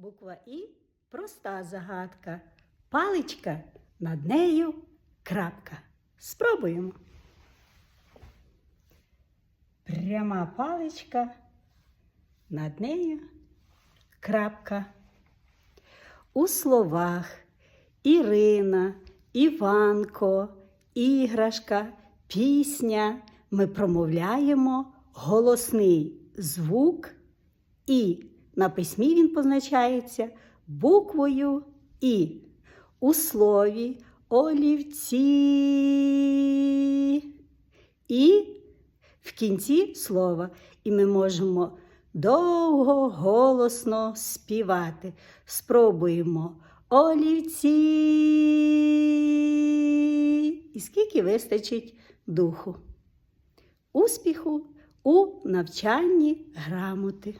Буква І проста загадка. Паличка над нею крапка. Спробуємо. Пряма паличка, над нею крапка. У словах Ірина, Іванко, іграшка, пісня ми промовляємо голосний звук І. На письмі він позначається буквою І. У слові олівці. І в кінці слова. І ми можемо довго голосно співати. Спробуємо олівці. І скільки вистачить духу. Успіху у навчанні грамоти.